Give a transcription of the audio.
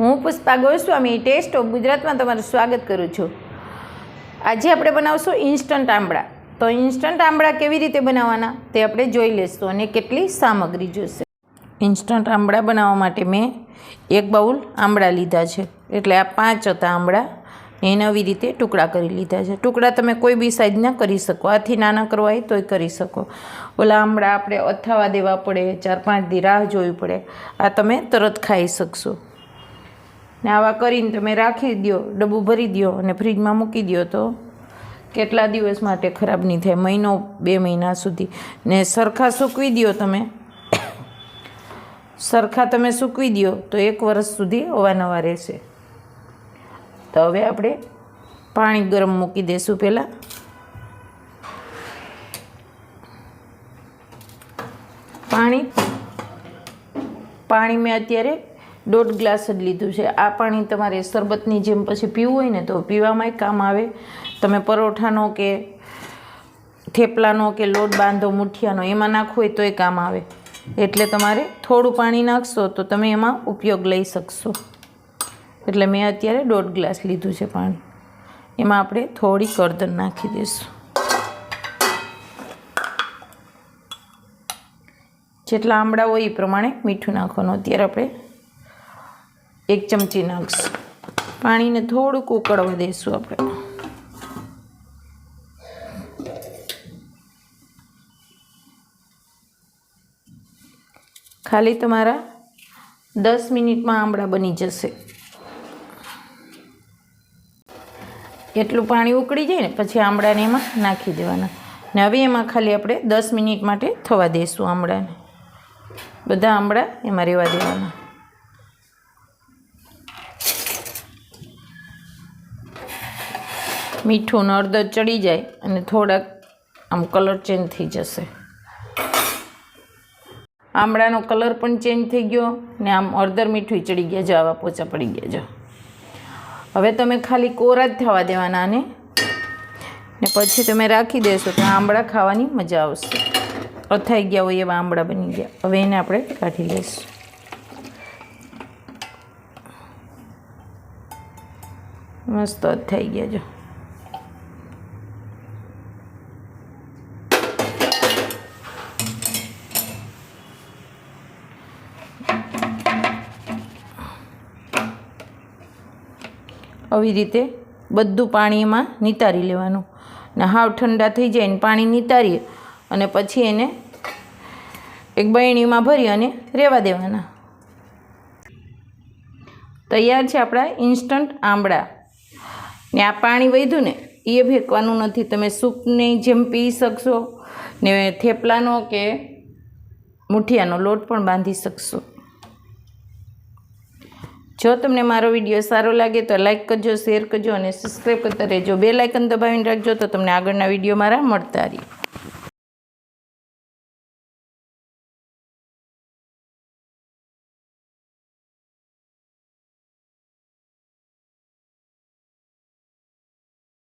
હું Pushpa Goswami test of ગુજરાતમાં તમારું સ્વાગત કરું છું. આજે આપણે બનાવશું ઇન્સ્ટન્ટ આંબળા. તો ઇન્સ્ટન્ટ આંબળા કેવી રીતે બનાવવાના તે આપણે જોઈ લઈશું અને કેટલી સામગ્રી જોઈશે ઇન્સ્ટન્ટ આંબળા બનાવવા માટે મેં એક બાઉલ આંબળા લીધા છે. એટલે આ પાંચ હતા આંબળા. એને આવી રીતે ટુકડા કરી લીધા છે. ટુકડા તમે કોઈ બી સાઈઝના કરી શકો. આથી નાના કરવા હોય તોય કરી શકો. ઓલા આંબળા આપણે અથાવા દેવા પડે, ચાર પાંચ દી રાહ જોવી પડે. આ તમે તરત ખાઈ શકશો. ને આવા કરીને તમે રાખી દો ડબ્બું ભરી દો અને ફ્રીજમાં મૂકી દો તો કેટલા દિવસ માટે ખરાબ નહીં થાય, મહિનો, બે મહિના સુધી. ને સરખા સૂકવી દો તમે. સરખા તમે સૂકવી દો તો એક વર્ષ સુધી અવાનવા રહેશે. તો હવે આપણે પાણી ગરમ મૂકી દઈશું પહેલાં. પાણી. પાણી મેં અત્યારે દોઢ ગ્લાસ જ લીધું છે. આ પાણી તમારે શરબતની જેમ પછી પીવું હોય ને તો પીવામાંય કામ આવે. તમે પરોઠાનો કે થેપલાનો કે લોટ બાંધો, મુઠિયાનો, એમાં નાખવું હોય તોય કામ આવે. એટલે તમારે થોડું પાણી નાખશો તો તમે એમાં ઉપયોગ લઈ શકશો. એટલે મેં અત્યારે દોઢ ગ્લાસ લીધું છે પાણી. એમાં આપણે થોડી કરદન નાખી દઈશું. જેટલા આંબળા હોય એ પ્રમાણે મીઠું નાખવાનું. અત્યારે આપણે એક ચમચી નાખશું. પાણીને થોડુંક ઉકળવા દઈશું આપણે. ખાલી તમારા દસ મિનિટમાં આંબળા બની જશે. એટલું પાણી ઉકળી જાય ને, પછી આંબળાને એમાં નાખી દેવાના. ને હવે એમાં ખાલી આપણે દસ મિનિટ માટે થવા દઈશું આંબળાને. બધા આંબળા એમાં રહેવા દેવાના. મીઠું ને અડદર ચડી જાય અને થોડાક આમ કલર ચેન્જ થઈ જશે. આમળાનો કલર પણ ચેન્જ થઈ ગયો ને આમ અડધર મીઠું ચડી ગયા જો આવા પોચા પડી ગયા જો હવે તમે ખાલી કોરા જ થવા દેવાના આને. ને પછી તમે રાખી દેશો તો આંબળા ખાવાની મજા આવશે. અથાઈ ગયા હોય એવા આંબળા બની ગયા. હવે એને આપણે કાઢી લઈશું. મસ્ત અથાઈ ગયા જો. આવી રીતે બધું પાણી એમાં નિતારી લેવાનું. ને હાવ ઠંડા થઈ જાય ને પાણી નિતારીએ અને પછી એને એક બરણીમાં ભરી અને રહેવા દેવાના. તૈયાર છે આપણા ઇન્સ્ટન્ટ આંબળા. ને આ પાણી વધ્યું ને એ ફેંકવાનું નથી. તમે સૂપની જેમ પી શકશો ને થેપલાનો કે મુઠિયાનો લોટ પણ બાંધી શકશો. જો તમને મારો વીડિયો સારો લાગે તો લાઇક કરજો, શેર કરજો અને સબસ્ક્રાઈબ કરતા રહેજો. બે લાઇકન દબાવીને રાખજો તો તમને આગળના વીડિયો મારા મળતા રહે.